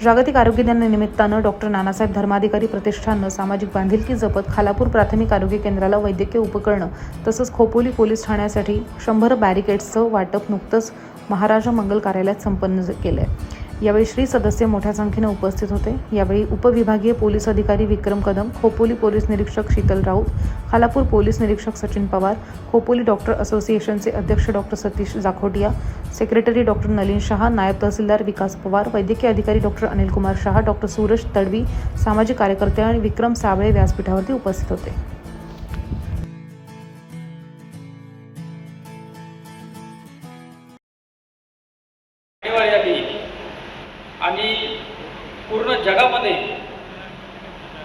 जागतिक आरोग्य दिनानिमित्तानं डॉक्टर नानासाहेब धर्माधिकारी प्रतिष्ठाननं सामाजिक बांधिलकी जपत खालापूर प्राथमिक आरोग्य केंद्राला वैद्यकीय उपकरणं तसंच खोपोली पोलीस ठाण्यासाठी शंभर बॅरिकेड्सचं वाटप नुकतंच महाराजा मंगल कार्यालयात संपन्न केलं आहे यावेळी श्री सदस्य मोठ्या संख्येने उपस्थित होते. यावेळी उपविभागीय पोलीस अधिकारी विक्रम कदम खोपोली पोलीस निरीक्षक शीतल राऊत खालापूर पोलीस निरीक्षक सचिन पवार खोपोली डॉक्टर असोसिएशनचे अध्यक्ष doctor Satish Jakhotiya secretary doctor Nalin Shah नायब तहसीलदार विकास पवार वैद्यकीय अधिकारी डॉक्टर अनिल कुमार शहा डॉक्टर सूरज तडवी सामाजिक कार्यकर्ते आणि विक्रम साबळे व्यासपीठावरती उपस्थित होते.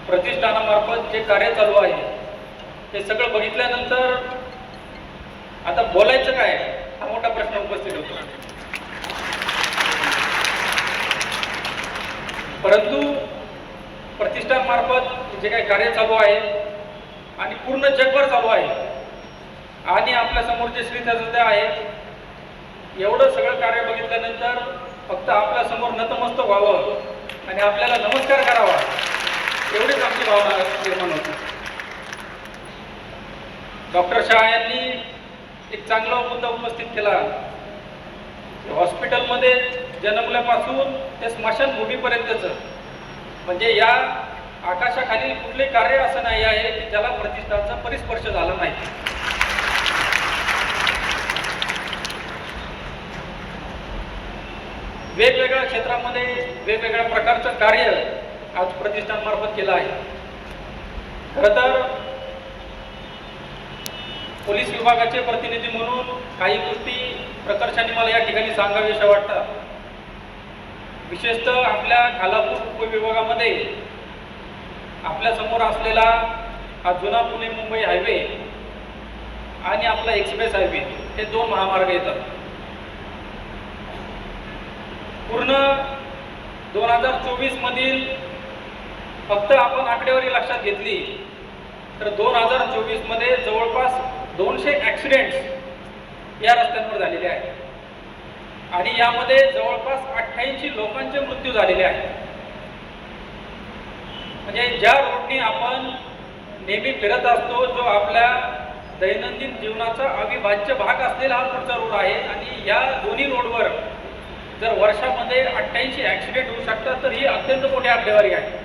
प्रतिष्ठानामार्फत जे कार्य चालू आहे ते सगळं बघितल्यानंतर आता बोलायचं काय? हा मोठा प्रश्न उपस्थित होतो. परंतु प्रतिष्ठानमार्फत जे काही कार्य चालू आहे आणि पूर्ण जगभर चालू आहे आणि आपल्यासमोर जे श्री सदस्य आहेत एवढं सगळं कार्य बघितल्यानंतर फक्त आपल्यासमोर नतमस्तक व्हावं आणि आपल्याला नमस्कार करावा. एवढीच आमची भावना निर्माण होती डॉक्टर शाह यांनी एक चांगला मुद्दा उपस्थित केला. हॉस्पिटलमध्ये जन्मल्यापासून ते स्मशानभूमीपर्यंतचं म्हणजे या आकाशाखालील कुठले कार्य असं नाही आहे की ज्याला प्रतिष्ठानचा परिस्पर्श झाला नाही. वेगवेगळ्या क्षेत्रामध्ये वेगवेगळ्या प्रकारचं कार्य आज प्रतिष्ठानमार्फत केला आहे. खरं तर पोलीस विभागाचे प्रतिनिधी म्हणून काही गोष्टी प्रकर्षाने मला या ठिकाणी सांगाव्याशा वाटतात. विशेषतः आपल्या खालापूर उपविभागामध्ये आपल्यासमोर असलेला हा जुना पुणे मुंबई हायवे आणि आपला एक्सप्रेस हायवे हे दोन महामार्ग येतात. पूर्ण दोन हजार चोवीस मधील फक्त आपण आकडेवारी लक्षात घेतली. तर दोन हजार चोवीसमध्ये जवळपास दोनशे ॲक्सिडेंट्स या रस्त्यांवर झालेले आहेत. आणि यामध्ये जवळपास अठ्ठ्याऐंशी लोकांचे मृत्यू झालेले आहेत. म्हणजे ज्या रोडनी आपण नेहमी फिरत असतो जो आपल्या दैनंदिन जीवनाचा अविभाज्य भाग असलेला हा पुढचा रोड आहे. आणि या दोन्ही रोडवर जर वर्षामध्ये अठ्ठ्याऐंशी ॲक्सिडेंट होऊ शकतात तर ही अत्यंत मोठी आकडेवारी आहे.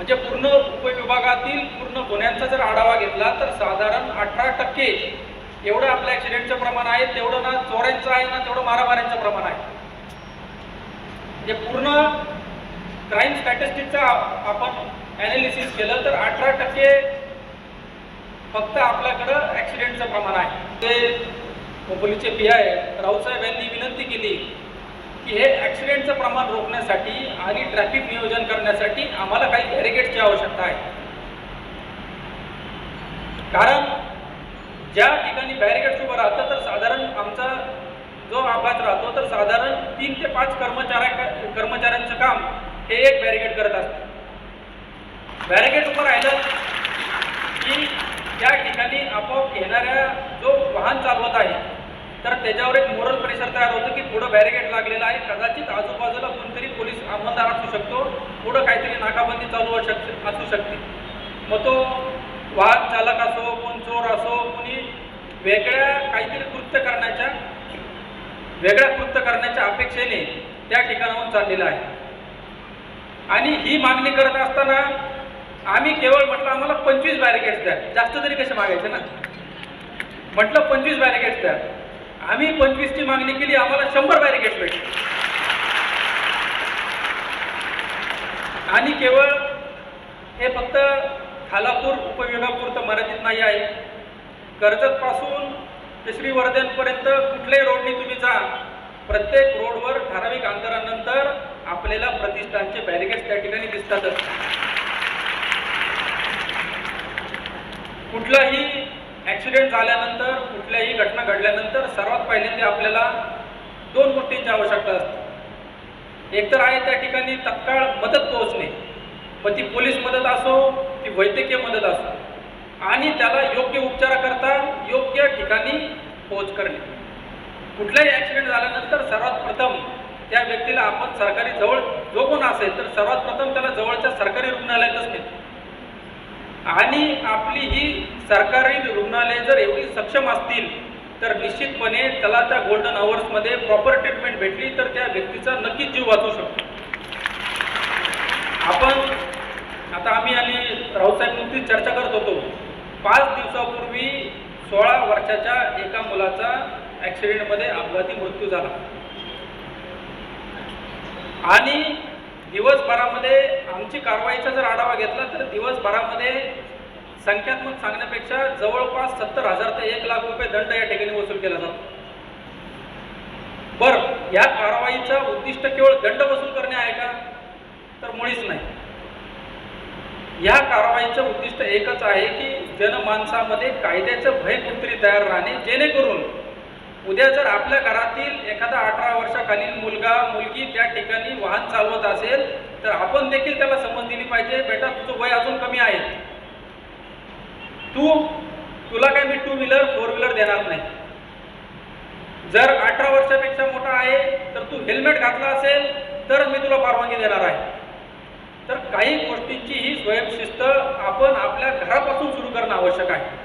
म्हणजे पूर्ण उपविभागातील पूर्ण गुन्ह्यांचा जर आढावा घेतला तर साधारण अठरा टक्के एवढं आपल्या ॲक्सिडेंटचं प्रमाण आहे तेवढं ना चोऱ्यांचं आहे ना तेवढं मारामाऱ्यांचं प्रमाण आहे. म्हणजे पूर्ण क्राईम स्टॅटिस्टिकचा आपण ॲनालिसिस केलं तर अठरा टक्के फक्त आपल्याकडं ॲक्सिडेंटचं प्रमाण आहे. ते खोपोलीचे पी आय राऊतसाहेब यांनी विनंती केली की हे ॲक्सिडेंटचं प्रमाण रोखण्यासाठी आणि ट्रॅफिक नियोजन करण्यासाठी आम्हाला काही बॅरिकेडची आवश्यकता आहे. कारण ज्या ठिकाणी बॅरिकेड्स उभं राहतं तर साधारण आमचा जो आवाज राहतो तर साधारण तीन ते पाच कर्मचाऱ्या कर्मचाऱ्यांचं काम हे एक बॅरिकेड करत असतं. बॅरिकेड उभं राहिलं की त्या ठिकाणी आपोआप येणाऱ्या जो वाहन चालवत आहे तर त्याच्यावर एक मोरल प्रेशर तयार होतं की पुढं बॅरिकेड लागलेलं आहे. कदाचित आजूबाजूला कोणतरी पोलीस अंमलदार असू शकतो. पुढं काहीतरी नाकाबंदी चालू असू शक असू शकते. मग तो वाहन चालक असो कोण चोर असो कोणी वेगळ्या काहीतरी कृत्य करण्याच्या वेगळ्या कृत्य करण्याच्या अपेक्षेने त्या ठिकाणाहून चाललेलं आहे. आणि ही मागणी करत असताना आम्ही केवळ म्हटलं आम्हाला पंचवीस बॅरिकेड्स द्या. जास्त तरी कसे मागायचे ना? म्हटलं पंचवीस बॅरिकेड्स द्या. आम्ही पंचवीसची मागणी केली आम्हाला शंभर बॅरिकेड भेटले. आणि केवळ हे फक्त खालापूर उपविभागापुरतं मर्यादित नाही आहे. कर्जतपासून ते श्रीवर्धनपर्यंत कुठल्याही रोडनी तुम्ही जा. प्रत्येक रोडवर ठराविक अंतरानंतर आपल्याला प्रतिष्ठानचे बॅरिकेड्स त्या ठिकाणी दिसतातच. कुठलाही ॲक्सिडेंट झाल्यानंतर कुठल्याही घटना घडल्यानंतर सर्वात पहिल्यांदा आपल्याला दोन गोष्टींची आवश्यकता असते. एकतर आहे त्या ठिकाणी तत्काळ मदत पोहोचणे. मग ती पोलीस मदत असो ती वैद्यकीय मदत असो. आणि त्याला योग्य उपचाराकरता योग्य ठिकाणी पोहोच करणे. कुठलाही ॲक्सिडेंट झाल्यानंतर सर्वात प्रथम त्या व्यक्तीला आपण सरकारी जवळ जो कोण असेल तर सर्वात प्रथम त्याला जवळच्या सरकारी रुग्णालयातच नेतो. आणि आपली ही सरकारी रुग्णालय जर एवढी सक्षम असतील तर निश्चितपणे त्याला त्या गोल्डन अवर्समध्ये प्रॉपर ट्रीटमेंट भेटली तर त्या व्यक्तीचा नक्कीच जीव वाचू शकतो. आपण आता आम्ही आणि राऊसाहेब नुकतीच चर्चा करत होतो. पाच दिवसापूर्वी सोळा वर्षाच्या एका मुलाचा ॲक्सिडेंटमध्ये अपघाती मृत्यू झाला. आणि दिवसभरामध्ये आमची कारवाईचा जर आढावा घेतला तर दिवसभरामध्ये संख्यात्मक सांगण्यापेक्षा जवळपास सत्तर हजार ते एक लाख रुपये दंड या ठिकाणी वसूल केला जातो. बरं या कारवाईचा उद्दिष्ट केवळ दंड वसूल करणे आहे का? तर मुळीच नाही. या कारवाईचं उद्दिष्ट एकच आहे की जनमानसामध्ये कायद्याचं भय तयार राहणे जेणेकरून उद्या जर आपल्या घरातील एखादा अठरा वर्षाखालील मुलगा मुलगी त्या ठिकाणी वाहन चालवत असेल तर आपण देखील त्याला समज दिली पाहिजे बेटा तुझं वय अजून कमी आहे. तू तुला काय मी टू व्हीलर फोर व्हीलर देणार नाही. जर अठरा वर्षापेक्षा मोठा आहे तर तू हेल्मेट घातला असेल तर मी तुला परवानगी देणार आहे. तर काही गोष्टींची ही स्वयंशिस्त आपण आपल्या घरापासून सुरू करणं आवश्यक आहे.